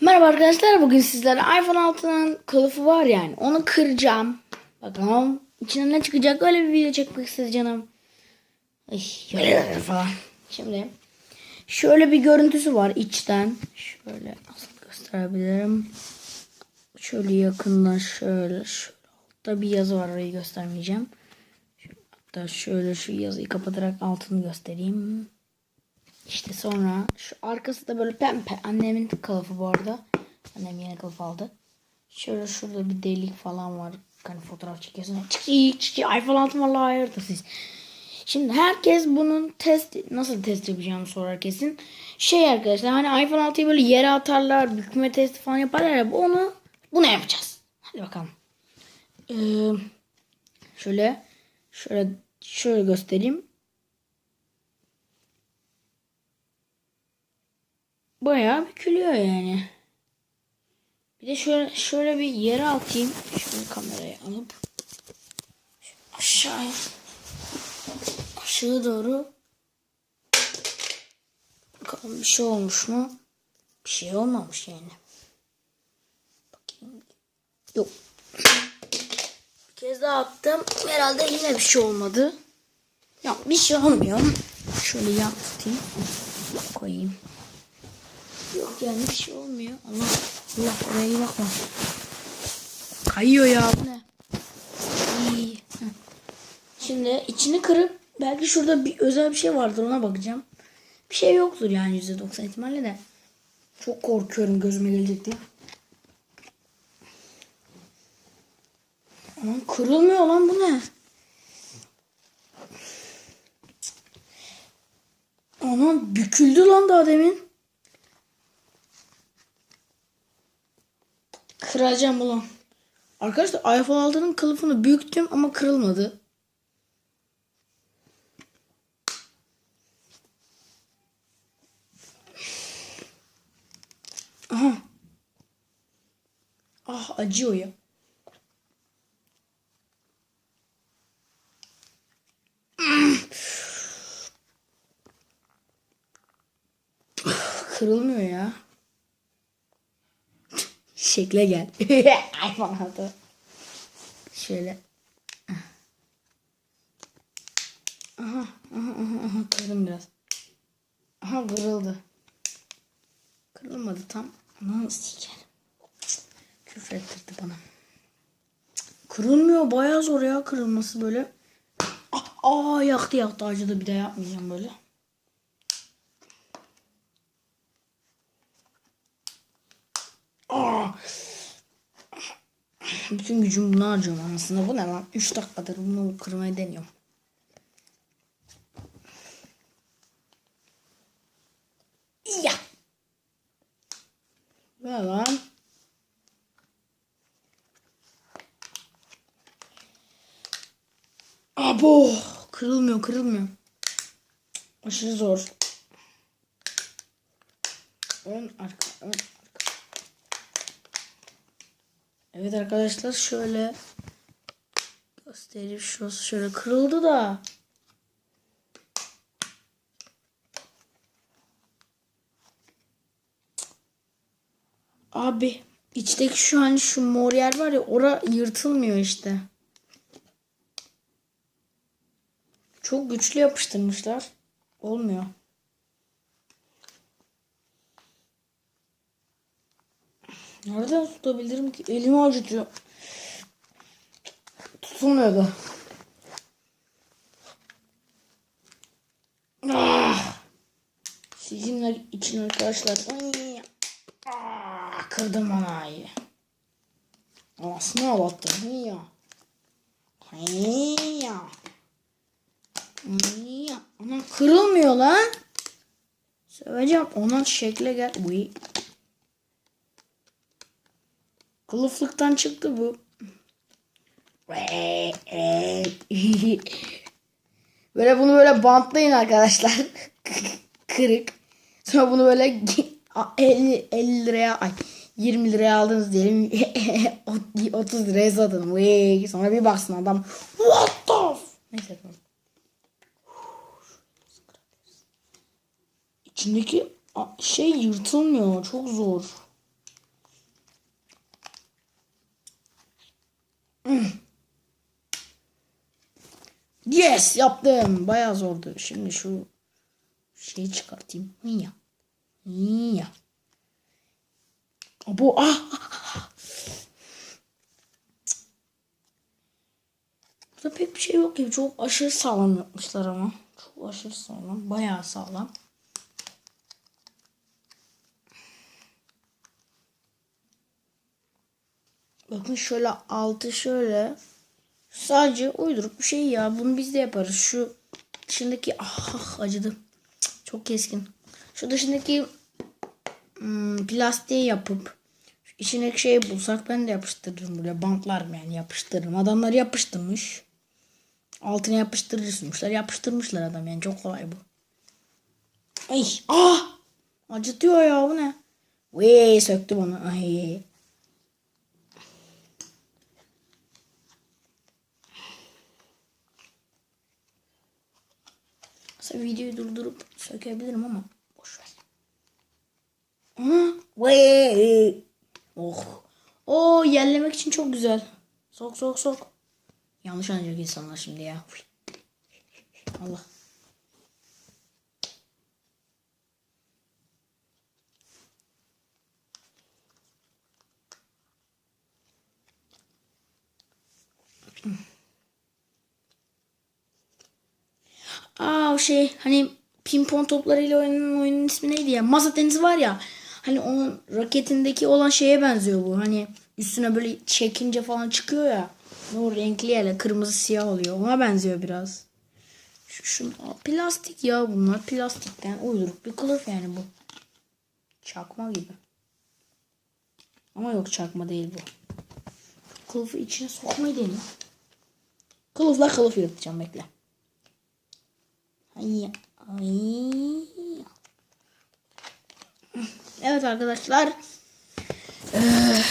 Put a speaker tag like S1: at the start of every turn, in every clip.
S1: Merhaba arkadaşlar bugün sizlere iPhone 6'nın kılıfı var yani onu kıracağım. Bakalım içinden ne çıkacak öyle bir video çekmek istedim canım. Falan. Şimdi şöyle bir görüntüsü var içten. Şöyle nasıl gösterebilirim. Şöyle yakından şöyle şöyle altta bir yazı var orayı göstermeyeceğim. Hatta şöyle şu yazıyı kapatarak altını göstereyim. İşte sonra şu arkası da böyle pembe. Annemin kılıfı bu arada. Annem yeni kılıf aldı. Şöyle şurada bir delik falan var. Hani fotoğraf çekiyorsun. Çıkı çıkı iPhone 6 vallahi hayırdır siz. Şimdi herkes bunun test nasıl test yapacağını sorar kesin. Şey arkadaşlar hani iPhone 6'yı böyle yere atarlar, bükme testi falan yaparlar ya onu bunu yapacağız. Hadi bakalım. Ee, şöyle şöyle şöyle göstereyim. Bayağı bükülüyor yani. Bir de şöyle şöyle bir yere atayım. Şöyle kamerayı alıp aşağıya aşağı doğru bakalım bir şey olmuş mu? Bir şey olmamış yani. Bakayım. Yok. Bir kez daha attım. Herhalde yine bir şey olmadı. Yok bir şey olmuyor. Şöyle yan tutayım. Koyayım. Yani bir şey olmuyor. Allah Allah oraya iyi bakma. Kayıyor ya bu ne? İyi. Şimdi içini kırıp belki şurada bir özel bir şey vardır ona bakacağım. Bir şey yoktur yani %90 ihtimalle de. Çok korkuyorum gözüme gelecek diye. Aman kırılmıyor lan bu ne? Aman büküldü lan daha demin. Kıracağım ulan. Arkadaşlar iPhone 6'nın kılıfını büktüm ama kırılmadı. Aha. Ah acıyor ya. Kırılmıyor ya. Şekle gel. iPhone 6. Şöyle. Aha, aha, aha, aha. Kırdım biraz. Aha kırıldı. Kırılmadı tam. Aman sikerim. Küfür ettirdi bana. Kırılmıyor. Bayağı zor ya kırılması böyle. Ah, aa yaktı yaktı acıdı. Bir daha yapmayacağım böyle. Aa. Bütün gücümü buna harcıyorum aslında. Bu ne lan? 3 dakikadır bunu kırmayı deniyorum. Ya. Ne lan? Abo. Kırılmıyor kırılmıyor. Aşırı zor. Ön arka ön arka. Evet arkadaşlar şöyle göstereyim şurası şöyle kırıldı da. Abi içteki şu hani şu mor yer var ya ora yırtılmıyor işte. Çok güçlü yapıştırmışlar. Olmuyor. Nereden tutabilirim ki? Elimi acıtıyor. Tutulmuyor da. Ah! Sizinler için arkadaşlar. Ay! Ah! Kırdım anayı. Anasını ağlattım. Ya. Ya. Ya. Ana kırılmıyor lan. Söveceğim. Onun şekle gel. Uy. Kılıflıktan çıktı bu. Böyle bunu böyle bantlayın arkadaşlar. Kırık. Sonra bunu böyle 50, 50 liraya ay 20 liraya aldınız diyelim 30 liraya satın. Sonra bir baksın adam. What the? Neyse tamam. İçindeki şey yırtılmıyor. Çok zor. Yes yaptım. Bayağı zordu. Şimdi şu şeyi çıkartayım. Ya. Ya. Bu ah. Burada pek bir şey yok gibi. Çok aşırı sağlam yapmışlar ama. Çok aşırı sağlam. Bayağı sağlam. Bakın şöyle altı şöyle. Sadece uyduruk bir şey ya. Bunu biz de yaparız. Şu dışındaki ah, ah, acıdı. Çok keskin. Şu dışındaki hmm, plastiği yapıp şu içindeki şeyi bulsak ben de yapıştırırım buraya. Bantlar yani yapıştırırım. Adamlar yapıştırmış. Altına yapıştırıcı sunmuşlar. Yapıştırmışlar adam yani çok kolay bu. Ay ah! Acıtıyor ya bu ne? Vee söktüm onu. Ay. Aslında videoyu durdurup sökebilirim ama boş ver. Oh. Oo yerlemek için çok güzel. Sok sok sok. Yanlış anlayacak insanlar şimdi ya. Allah. Aa o şey hani pimpon toplarıyla oynanan oyunun ismi neydi ya? Masa tenisi var ya. Hani onun raketindeki olan şeye benziyor bu. Hani üstüne böyle çekince falan çıkıyor ya. O renkli yerle kırmızı siyah oluyor. Ona benziyor biraz. Şu, şu plastik ya bunlar. Plastikten uyduruk bir kılıf yani bu. Çakma gibi. Ama yok çakma değil bu. Kılıfı içine sokmayı deneyim. Kılıfla kılıf yaratacağım bekle. Ay, ay. Evet arkadaşlar. Ee,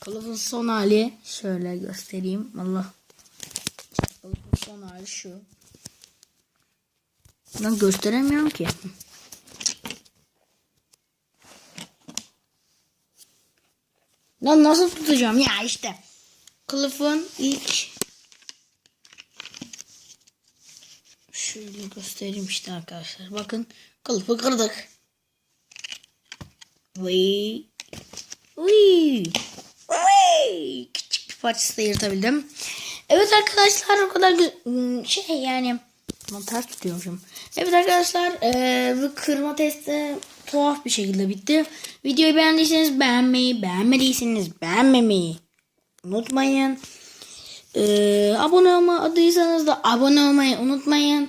S1: kılıfın son hali şöyle göstereyim. Allah. Kılıfın son hali şu. Ben gösteremiyorum ki. Lan nasıl tutacağım ya işte. Kılıfın ilk Şöyle göstereyim işte arkadaşlar. Bakın kılıfı kırdık. Vay. Uy. Küçük bir parçası da yırtabildim. Evet arkadaşlar o kadar hmm, şey yani Lan ters tutuyormuşum. Evet arkadaşlar eee, bu kırma testi tuhaf bir şekilde bitti. Videoyu beğendiyseniz beğenmeyi, beğenmediyseniz beğenmemeyi unutmayın. Ee, abone olma adıysanız da abone olmayı unutmayın.